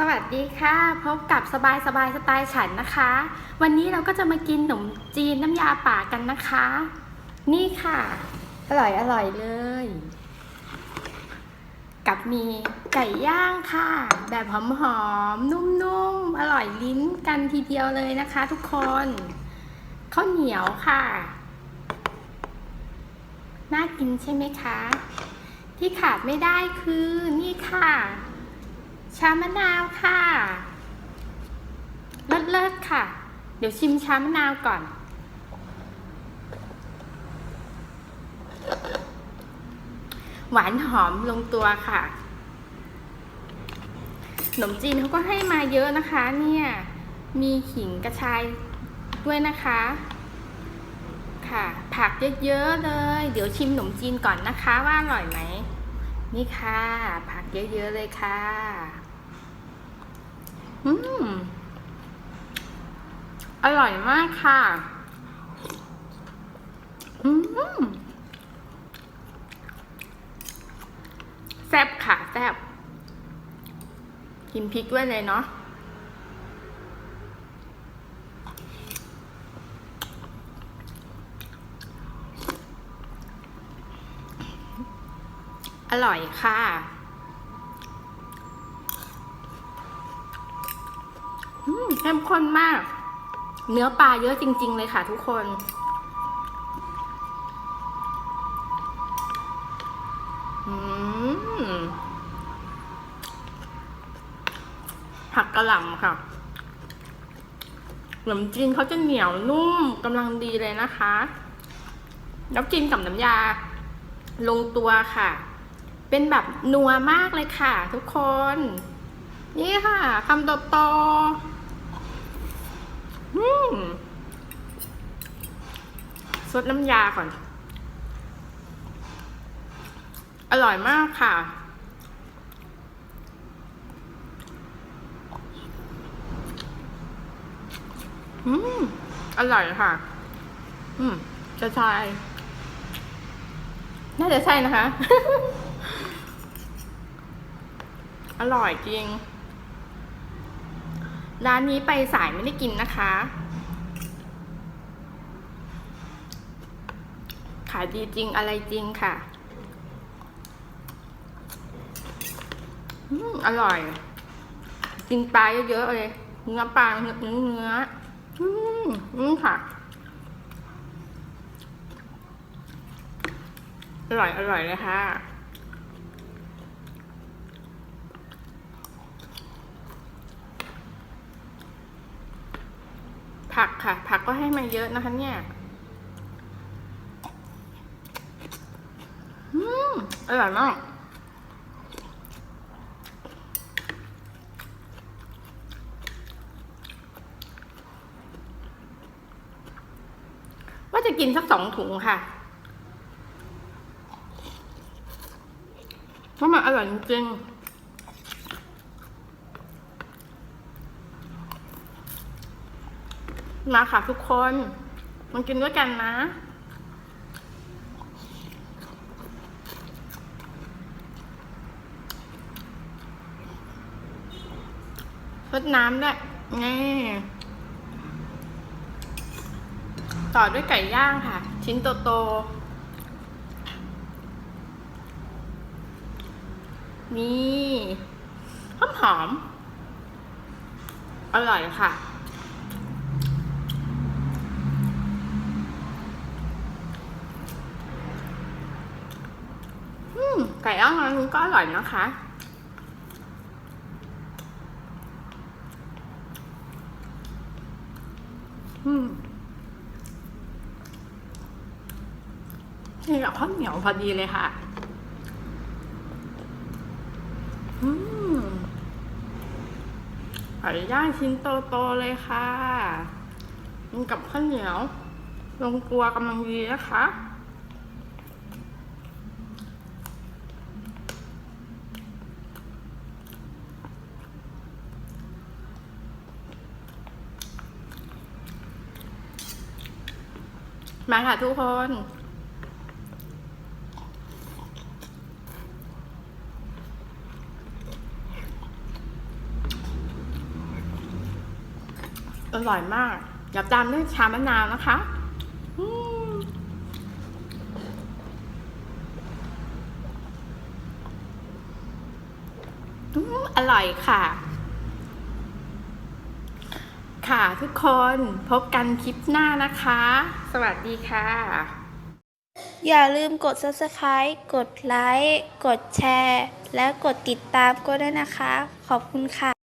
สวัสดีค่ะ พบกับสบายสบายสไตล์ฉันนะคะ วันนี้เราก็จะมากินขนมจีนน้ำยาป่ากันนะคะ นี่ค่ะ อร่อยอร่อยเลย กับมีไก่ย่างค่ะ แบบหอมๆนุ่มๆอร่อยลิ้นกันทีเดียวเลยนะคะ ทุกคนข้าวเหนียวค่ะ น่ากินใช่ไหมคะ ที่ขาดไม่ได้คือนี่ค่ะ ชามะนาวค่ะเลิศเลิศๆค่ะ เดี๋ยวชิมชามะนาวก่อน หวานหอมลงตัวค่ะขนมจีนเขาก็ให้มาเยอะนะคะ เนี่ย มีขิงกระชายด้วยนะคะ ค่ะ ผักเยอะๆเลย เดี๋ยวชิมขนมจีนก่อนนะคะว่าอร่อยไหม นี่ค่ะ ผักเยอะ ๆ เลยค่ะ อืม อร่อยมากค่ะ อืม แซ่บค่ะ แซ่บ กินพริกด้วยเลยเนาะ อร่อยค่ะ อืมเข้มข้นมาก เนื้อปลาเยอะจริง ๆ เลยค่ะทุกคนอืมผักกระหล่ำค่ะขนมจีนเขาจะเหนียวนุ่มกำลังดีเลยนะคะแล้วกินกับน้ำยา ลงตัวค่ะ เป็นแบบนัวมากเลยค่ะ ทุกคน นี่ค่ะคำโตๆอืมซดน้ำยาก่อน อร่อยมากค่ะ อืม อร่อยค่ะ อืม จะใช่ น่าจะใช่นะคะ อร่อยจริง ร้านนี้ไปสายไม่ได้กินนะคะ ขายดีจริงอะไรจริงค่ะอืมอร่อย กินปลาเยอะๆเลย เนื้อปลาเนื้อเนื้ออืมอืมค่ะ อร่อย อร่อยเลยค่ะ ผักค่ะ ผักก็ให้มาเยอะนะคะเนี่ยอืมอร่อยมากว่าจะกินสักสองถุงค่ะเพราะมันอร่อยจริงๆ มาค่ะทุกคนมากินด้วยกันนะรดน้ำด้วยนี่ต่อด้วยไก่ย่างค่ะ ชิ้นโตๆนี่หอมหอม อร่อยค่ะ อืม ไก่ ย่างร้านนี้ก็อร่อยนะคะ อืมนี่กับข้าวเหนียวพอดีเลยค่ะ อืมไก่ย่างชิ้นโตๆเลยค่ะกินกับข้าวเหนียว ลงตัวกำลังดีนะคะ มาค่ะทุกคน อร่อยมาก อย่าตามด้วยชามะนาวนะคะอร่อยค่ะ ค่ะทุกคนพบกันคลิปหน้านะคะ สวัสดีค่ะ อย่าลืมกด subscribe กดไลค์ กดแชร์ และกดติดตามก็ได้วยนะคะ ขอบคุณค่ะ